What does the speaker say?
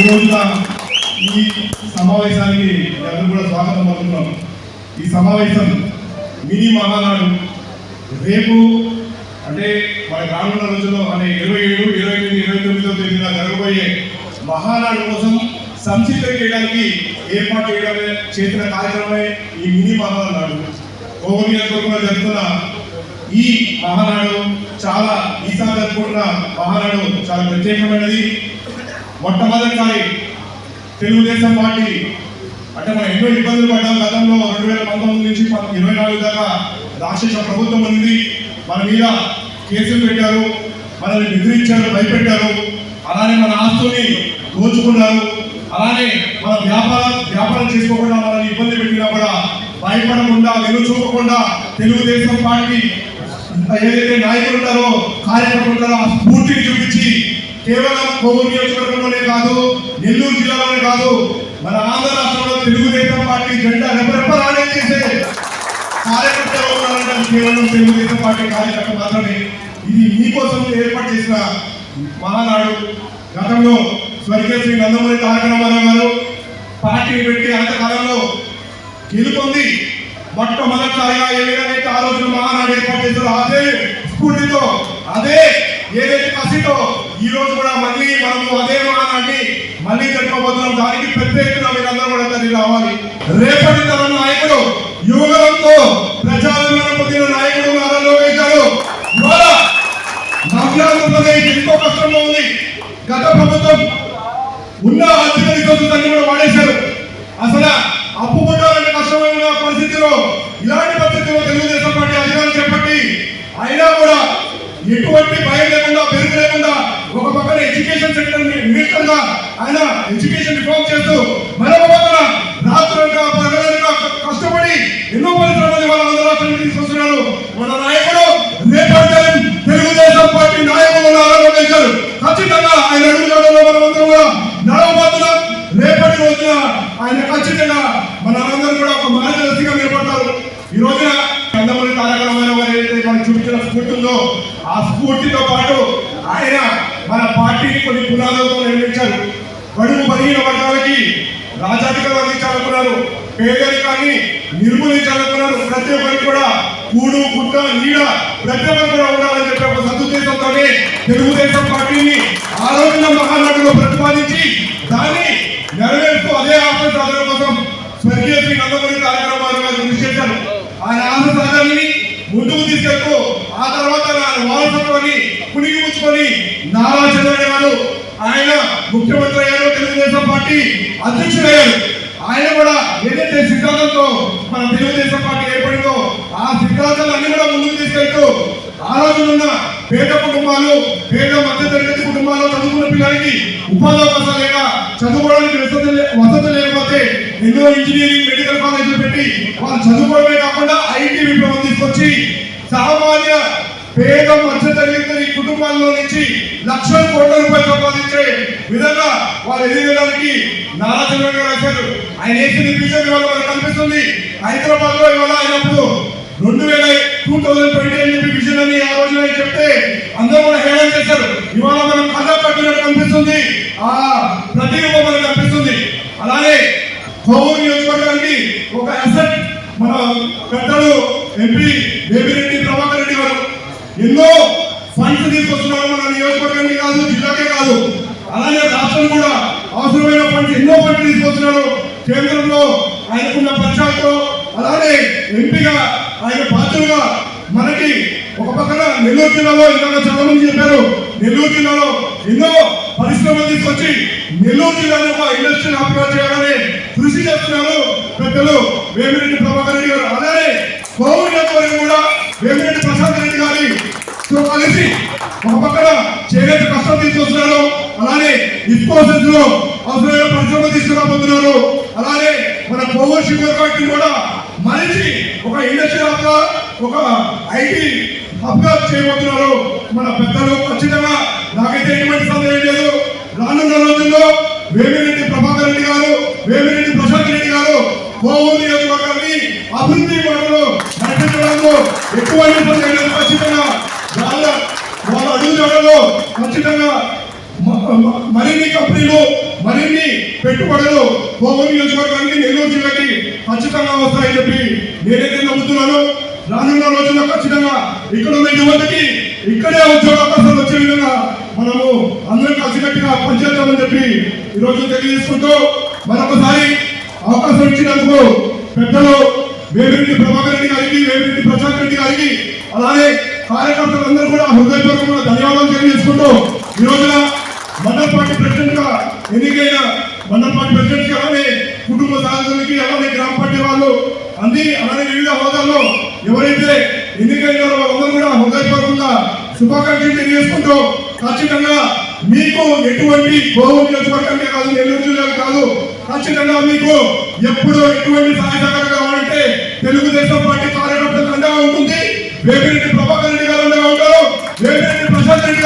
ఈ రోజున ఈ సమావేశానికి అందరూ కూడా స్వాగతం పలుకుతున్నాం. ఈ సమావేశం మినీ మహానాడు. రేపు అంటే మన రానున్న రోజుల్లో అంటే ఇరవై ఏడు ఇరవై ఎనిమిది ఇరవై తొమ్మిదో తేదీన జరగబోయే మహానాడు కోసం సంసిద్ధం చేయడానికి ఏర్పాటు చేయడమే చేసిన కార్యక్రమమే ఈ మినీ మహానాడు. కోవూరు జరుగుతున్న ఈ మహానాడు చాలా ఈసారి జరుపుకుంటున్న మహానాడు చాలా ప్రత్యేకమైనది. మొట్టమొదటిసారి తెలుగుదేశం పార్టీ అంటే మనం ఎన్నో ఇబ్బందులు పడ్డాం గతంలో రెండు వేల పంతొమ్మిది నుంచి ఇరవై నాలుగు దాకా రాక్షస ప్రభుత్వం ఉంది మన మీద కేసులు పెట్టారు మనల్ని బెదిరించారు భయపెట్టారు. అలానే మన ఆస్తుని దోచుకున్నారు. అలానే మన వ్యాపారం వ్యాపారం చేసుకోకుండా మనల్ని ఇబ్బంది పెట్టినా కూడా భయపడకుండా వెనుచూపకుండా తెలుగుదేశం పార్టీ ఏదైతే నాయకులు ఉంటారో కార్యకర్తలు ఉంటారో ఆ స్ఫూర్తిని చూపించి కేవలం కొవ్వూరు నియోజకవర్గంలోనే కాదు నెల్లూరు జిల్లాలోనే కాదు మన ఆంధ్ర రాష్ట్రంలో తెలుగుదేశం పార్టీ జెండా రెపరెపరాడే చేసే కార్యకర్తలు ఉన్నారంటే కేవలం తెలుగుదేశం పార్టీ కార్యకర్త మాత్రమే. ఇది మీకోసం ఏర్పాటు చేసిన మహానాడు. గతంలో స్వర్గీయ శ్రీ నందమూరి తారక రామారావు గారు పార్టీని పెట్టి అంతకాలంలో గెలుపొంది మొట్టమొదటిసారిగా ఏ విధంగా ఆ రోజున మహానాడు ఏర్పాటు చేశారో అదే స్ఫూర్తితో అదే ఏదైతే కసితో ఈ రోజు కూడా మళ్ళీ మనము అదే మహానాడిని మళ్ళీ జరుపుకోబోతున్నాం. దానికి పెద్ద ఎత్తున మీరందరూ కూడా ఎడ్యుకేషన్ రిఫార్మ్ చేస్తూ మరొక పక్కన రాత్రులుగా పగలనుగా కష్టపడి ఎన్నో పరిశ్రమలు వాళ్ళ ఆంధ్ర రాష్ట్రం తీసుకొస్తున్నారు మన నాయకుడు రేపటి తెలుగుదేశం పార్టీ నాయకులు ఆరోపించారు ఖచ్చితంగా ఆయన అడుగుజాడలో మనమందరం కూడా నడవబోతున్నాం. రేపటి రోజున ఆయన ఖచ్చితంగా మన అందరం కూడా ఒక మార్గదర్శిగా నిలబడతారు. ఈ రోజున నందమూరి తారక వారు ఏదైతే మనకు చూపించిన స్ఫూర్తి ఉందో ఆ స్ఫూర్తితో పాటు ఆయన మన పార్టీని కొన్ని పునాదులతో నిర్మించారు. బడుగు బలహీన వర్గాలకి రాజాధికారం అందించాలనుకున్నారు పేదరికాన్ని నిర్మూలించాలనుకున్నారు. ప్రతి ఒక్కరికి కూడా కూడు గుట్ట నీడ ప్రతి ఒక్కరు కూడా ఉండాలని చెప్పి ఒక సదుద్దేశంతోనే తెలుగుదేశం పార్టీని ఆ రోజున మహానాడులో ప్రతిపాదించి దాన్ని నెరవేరుస్తూ అదే ఆశ సాధన కోసం స్వర్గీయ శ్రీ నందమూరి తారక రామారావు గారు కృషి చేశారు. ఆయన ఆశ సాధనని ముందుకు తీసుకెళ్తూ ఆ తర్వాత ఆయన వారసత్వాన్ని పుణిగి పుచ్చుకొని నారా చంద్రబాబు గారు ఆయన ముఖ్యమంత్రి అయ్యారు తెలుగుదేశం పార్టీ అధ్యక్షుడయ్యారు ఆయన కూడా ఏదైతే సిద్ధాంతంతో మన తెలుగుదేశం పార్టీ ఏర్పడిందో ఆ సిద్ధాంతాలన్నీ కూడా ముందుకు తీసుకెళ్తూ ఆ రోజునున్న పేద కుటుంబాలు పేద మధ్య తరగతి కుటుంబాల్లో చదువుకున్న పిల్లలకి ఉపాధి అవకాశాలు లేక చదువుకోవడానికి వసతి లే- వసతి లేకపోతే ఎన్నో ఇంజనీరింగ్ మెడికల్ కాలేజీలు పెట్టి వాళ్ళు చదువుకోవడమే కాకుండా ఐటీ విప్లవం తీసుకొచ్చి సామాన్య పేద మధ్య తరగతి కుటుంబాల్లో నుంచి లక్షల కోట్ల రూపాయలు సంపాదించే విధంగా వారు ఎదిగడానికి నారా చంద్రబాబు రాశారు. ఆయన వేసిన విజన్ వల్ల మనకు కనిపిస్తుంది. హైదరాబాద్లో ఇవాళ అయినప్పుడు రెండు వేల టూ థౌజండ్ ట్వంటీ అని చెప్పి విజన్ అని ఆ రోజున చెప్తే అందరూ కూడా హేళన చేశారు. ఇవాళ మనం కథ కట్టినట్టు కనిపిస్తుంది. ఆ ప్రతిరూపం మనకు కనిపిస్తుంది. అలానే కోవూరు నియోజకవర్గానికి ఒక అసెట్ మన పెద్దలు ఎంపీ బేబిరెడ్డి ప్రభాకర్ ఎన్నో ఫండ్స్ తీసుకొస్తున్నాము మన నియోజకవర్గానికి కాదు జిల్లాకే కాదు. అలానే రాష్ట్రం కూడా అవసరమైన ఫండ్స్ ఎన్నో ఫండ్స్ తీసుకొస్తున్నారు కేంద్రంలో ఆయనకున్న పరిచయాలతో అలానే ఎంపీగా ఆయన బాధ్యులుగా మనకి ఒక పక్కన నెల్లూరు జిల్లాలో ఇందాక చాలా మంది చెప్పారు. నెల్లూరు జిల్లాలో ఎన్నో పరిశ్రమలు తీసుకొచ్చి నెల్లూరు జిల్లాలో ఒక ఇండస్ట్రీ హబ్గా చేయాలని కృషి చేస్తున్నారు పెద్దలు వేమిరెడ్డి ప్రభాకర్ రెడ్డి గారు. అలానే కోవిడ్ కూడా వేమిరెడ్డి ప్రశాంత్ రెడ్డి గారి తో కలిసి ఒక పక్కన చేనేత కష్టం తీసుకొస్తున్నారు. అలానే ఇన్ఫోసిస్లో అవసరమైన పరిశ్రమ తీసుకురాబోతున్నారు. అలానే మన పవర్ షుగర్ ఫ్యాక్టరీ కూడా మనిషి ఒక ఇండస్ట్రీ హబ్ ఒక ఐటీ హబ్గా చేయబోతున్నారు. మన పెద్దలు ఖచ్చితంగా నాకైతే ఎటువంటి సందేహం లేదు. రానున్న రోజుల్లో వేమిరెడ్డి ప్రభాకర్ రెడ్డి గారు వేమిరెడ్డి ప్రశాంత్ రెడ్డి గారు కోవూరు నియోజకవర్గాన్ని అభివృద్ధి పనులు నడిపించడంలో ఎక్కువ నిపుణులు ఖచ్చితంగా వాళ్ళ వాళ్ళ అడుగుజాడలో ఖచ్చితంగా మరిన్ని కంపెనీలు మరిన్ని పెట్టుబడులు భోగం నియోజకవర్గానికి నెల్లూరు జిల్లాకి ఖచ్చితంగా వస్తాయని చెప్పి నేనైతే నమ్ముతున్నాను. రానున్న రోజుల్లో ఖచ్చితంగా ఇక్కడ ఉన్న యువతకి ఇక్కడే ఉద్యోగ అవకాశాలు వచ్చే విధంగా మనము అందరం కలిసికట్టుగా పనిచేద్దామని చెప్పి ఈరోజు తెలియజేసుకుంటూ మరొకసారి అవకాశం ఇచ్చినందుకు పెద్దలు వేమిరెడ్డి ప్రభాకర్ రెడ్డి గారికి వేమిరెడ్డి ప్రశాంత్ రెడ్డి గారికి అలానే కార్యకర్తలందరూ కూడా హృదయపూర్వకంగా ధన్యవాదాలు తెలియజేసుకుంటూ ఈ రోజున మండల పార్టీ ప్రెసిడెంట్గా ఎన్నికైన మండల పార్టీ ప్రెసిడెంట్ అలానే కుటుంబ సహచరులకి అలానే గ్రామ పార్టీ వాళ్ళు అన్ని అలానే వివిధ హోదాల్లో ఎవరైతే ఎన్నికైనారో వాళ్ళందరూ కూడా హృదయపూర్వకంగా శుభాకాంక్షలు తెలియజేసుకుంటూ ఖచ్చితంగా మీకు ఎటువంటి గోవు నియోజకవర్గానికి కాదు నెల్లూరు జిల్లా కాదు ఖచ్చితంగా మీకు ఎప్పుడు ఎటువంటి సహాయ సహకారం కావాలంటే తెలుగుదేశం పార్టీ కార్యకర్తలు అండగా ఉంటుంది. వేమిరెడ్డి ప్రభాకర్ ఉంటారు